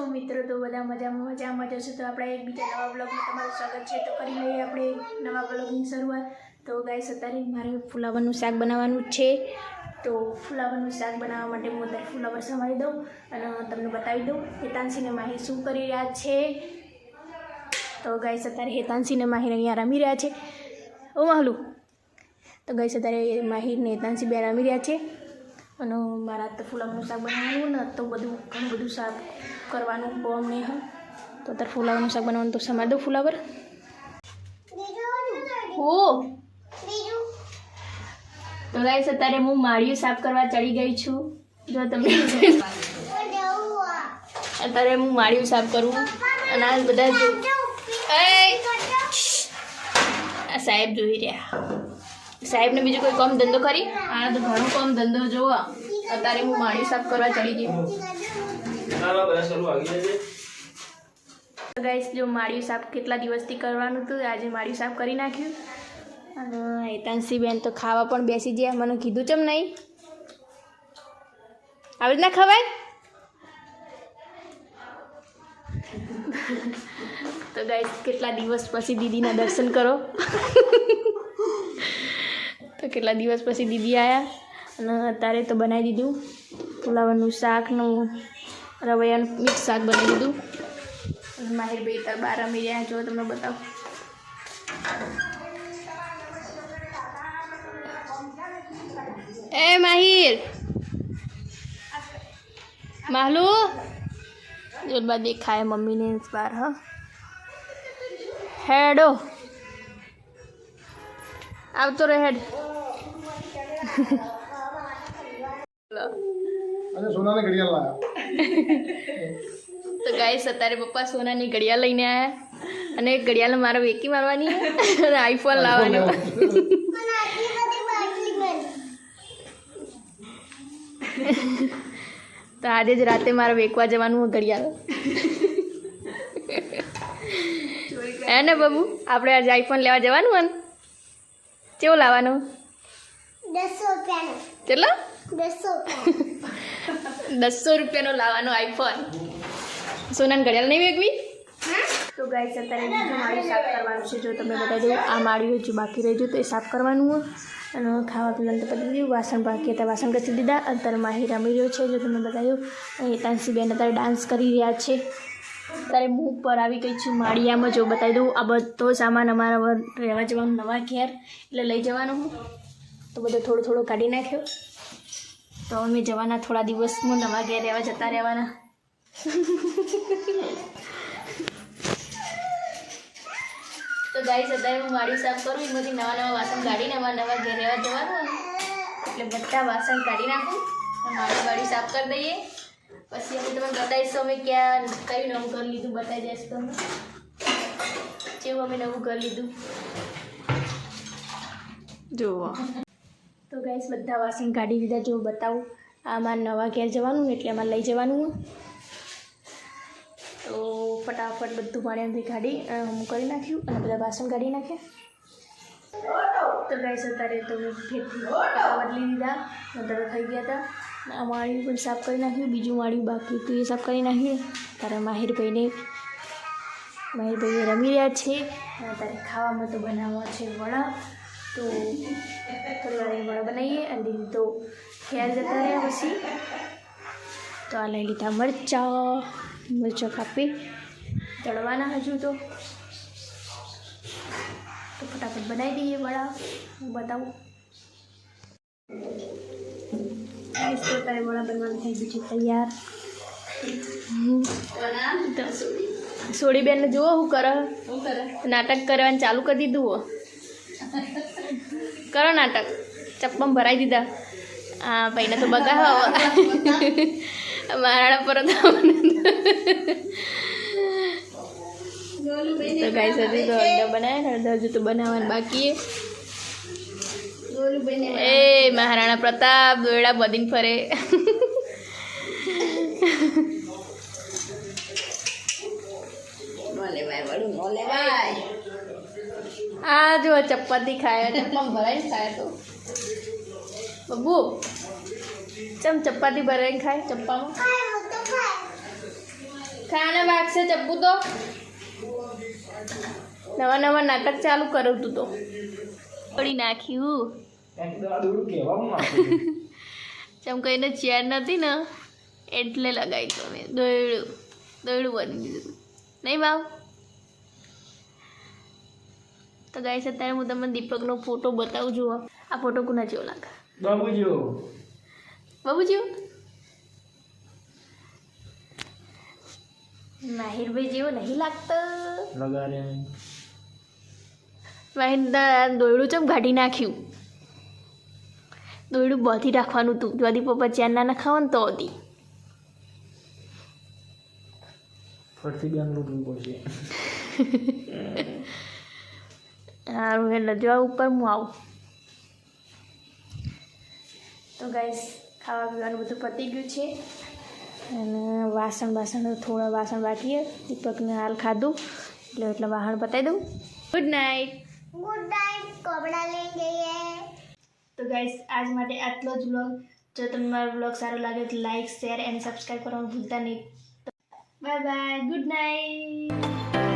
છો મિત્રો, તો બધા મજામાં મજામાં જશો તો આપણે એક બીજા નવા બ્લોગમાં તમારું સ્વાગત છે. તો કરી લઈએ આપણે નવા બ્લોગની શરૂઆત. તો ગાય અત્યારે મારે ફુલાવરનું શાક બનાવવાનું છે. તો ફુલાવરનું શાક બનાવવા માટે હું અત્યારે ફુલાવર સમારી દઉં અને તમને બતાવી દઉં હેતાંશીને માહી શું કરી રહ્યા છે. તો ગાય અત્યારે હેતાંશીને માહિર અહીંયા રમી રહ્યા છે. ઓ માહલું. તો ગાય અત્યારે માહિર ને હેતાંશી બે રમી રહ્યા છે. અને મારા તો ફુલાવરનું શાક બનાવવાનું ને તો બધું ઘણું બધું શાક કરવાનું બહુ અમને હ. તો અત્યારે ફુલાવરનું શાક બનાવવાનું તો સમાર દો ફુલાવર. હો. તો ગાઈસ અત્યારે હું માળિયું સાફ કરવા ચડી ગઈ છું. જો તમે અત્યારે હું માળિયું સાફ કરું. અને આ બધા! આ સાહેબ જોઈ રહ્યા. સાહેબને બીજું કોઈ કામ ધંધો કરી આ તો ઘણો કામ ધંધો જોવા અત્યારે હું માળિયું સાફ કરવા ચડી ગઈ. ગાઈસ જો માળિયું સાફ કેટલા દિવસથી કરવાનું હતું, આજે માળિયું સાફ કરી નાખ્યું. અને હેતાંશી બેન તો ખાવા પણ બેસી ગયા, મને કીધું ચમ નહીં. આવી રીતના ખવાય? તો ગાઈસ કેટલા દિવસ પછી દીદીના દર્શન કરો? તો કેટલા દિવસ પછી દીદી આવ્યા અને અત્યારે તો બનાવી દીધું પુલાવાનું શાકનું. રવૈયાનું મિક્સ શાક બનાવી દીધું. અને માહિરભાઈ તાર બાર રમી રહ્યા જો તમને બતાવું. એ માહિર. માહલુ. જોરબા દેખાય મમ્મીને બાર હ. હેડો. આવતો રહે હેડ. અને સોનાની ઘડિયાળ લાયા તો ગાઈસ અત્યારે પપ્પા સોનાની ઘડિયાળ લઈને આવ્યા અને ઘડિયાળ મારે વેકી મારવાની અને આઈફોન લાવવાનો તો આજે જ રાતે મારે વેકવા જવાનું ઘડિયાળ. હે ને બાબુ? આપણે આજે આઈફોન લેવા જવાનું હોય કેવું લાવવાનું? કેટલો? દસો રૂપિયાનો લાવવાનો આઈફોન સોનાની, ઘડિયાળ નહીં વેગવી? તો ગાઈસ અત્યારે બીજું માળી સાફ કરવાનું છે. જો તમે બતાવી દો આ માળી હજુ બાકી રહી તો એ સાફ કરવાનું અને ખાવા પીવાનું તો પતી દીધું. વાસણ બાકી હતા, વાસણ ઘસી દીધા. અત્યારે માહી રમી રહ્યો છે. જો તમે બતાવ્યું હેતાંશી બેન અત્યારે ડાન્સ કરી રહ્યા છે. અત્યારે હું ઉપર આવી ગઈ છું માળિયામાં. જો બતાવી દઉં, આ બધો સામાન અમારા રહેવા જવાનું નવા ઘેર. એટલે લઈ જવાનું તો બધો થોડો થોડો કાઢી નાખ્યો. તો અમે જવાના થોડા દિવસમાં નવા ઘેર રહેવા જતા રહેવાના. તો ગાઈસ અત્યારે હું વાડી સાફ કરું, એમાંથી નવા નવા વાસણ કાઢીને અમારા નવા ઘેર રહેવા જવાનું. એટલે બધા વાસણ કાઢી નાખું. મારી વાળી સાફ કરી દઈએ. પછી અમે તમે બતાવીશું અમે ક્યાં, કયું નવું ઘર લીધું બતાવી દઈશ તમે જેવું અમે નવું ઘર લીધું. જુઓ. તો ગાઈસ બધા વાસણ કાઢી દીધા. જો બતાવું, આમાં નવા ઘેર જવાનું એટલે આમાં લઈ જવાનું. તો ફટાફટ બધું પાણીમાંથી કાઢી હું કરી નાખ્યું અને બધા વાસણ કાઢી નાખ્યા. તો ગાઈસ અત્યારે તો મેં બદલી દીધા વધારે થઈ ગયા હતા. માળિયું પણ સાફ કરી નાખ્યું. બીજું માળ્યું બાકી હતું, એ સાફ કરી નાખ્યું. તારે માહિરભાઈને માહિરભાઈ રમી રહ્યા છે. અત્યારે ખાવામાં તો બનાવવા છે વડા. તો થોડી વાર બનાવીએ અને તો ખેર જતા રહ્યા પછી તો આ લઈ લીધા મરચાં મરચાં કાપી તળવાના હજુ તો તો ફટાફટ બનાવી દઈએ વડા હું બતાવું તો તારે વડા બનવાનું થઈ ગયું છે તૈયાર સોડી બેન જુઓ હું કરે નાટક કરવાનું ચાલુ કરી દીધું કરો નાટક ચપ્પમ ભરાઈ દીધા હા ભાઈને તો બગાવો મારા પર તો ગાઈસ હજી તો અડધા બનાવ્યા ને અડધા હજુ તો બનાવવાનું બાકી એ મહારાણા પ્રતાપ દોરડા બધીને ફરે આ જો ચપાતી ખાય ચપ્પમ ભરાઈને ખાય તો. બબુ ચમ ચપાતી ભરાઈને ખાય ચપ્પામાં ખાને વાગશે ચપ્પુ તો. નવા નવા નાટક ચાલુ કરું તું તો. પડી નાખ્યું. ચમ કહીને ચેર નથી ને એટલે લગાવી તો મેં. દોયડું દોયડું બની દીધું નહીં ભાવ તો ગાઈસ અત્યારે હું તમને દીપકનો ફોટો બતાવું જુઓ આ ફોટો કોના જેવો લાગે? બાબુજીઓ. બાબુજીઓ? માહિરભાઈ જેવો નહીં લાગતો. લગારે માહિર દોયડું ચમ કાઢી નાખ્યું? દોયડું બાંધી રાખવાનું હતું. જ્યાંથી પપ્પા ચેન ના ના ને તો હતી. ફરતી બેન લૂંટવું પડશે. સારું એટલે જો ઉપર હું આવું. તો ગાઈસ ખાવા પીવાનું બધું પતી ગયું છે. અને વાસણ બાસણ થોડા વાસણ બાકી દીપકને હાલ ખાધું. એટલે એટલે વાહણ પતાવી દઉં. ગુડ નાઇટ ગુડ નાઇટ કપડા લઈ જઈએ. તો ગાઈસ આજ માટે આટલો જ વ્લોગ જો તમને મારો વ્લોગ સારો લાગે તો લાઈક શેર એન્ડ સબસ્ક્રાઈબ કરવાનું ભૂલતા નહીં. Bye bye good night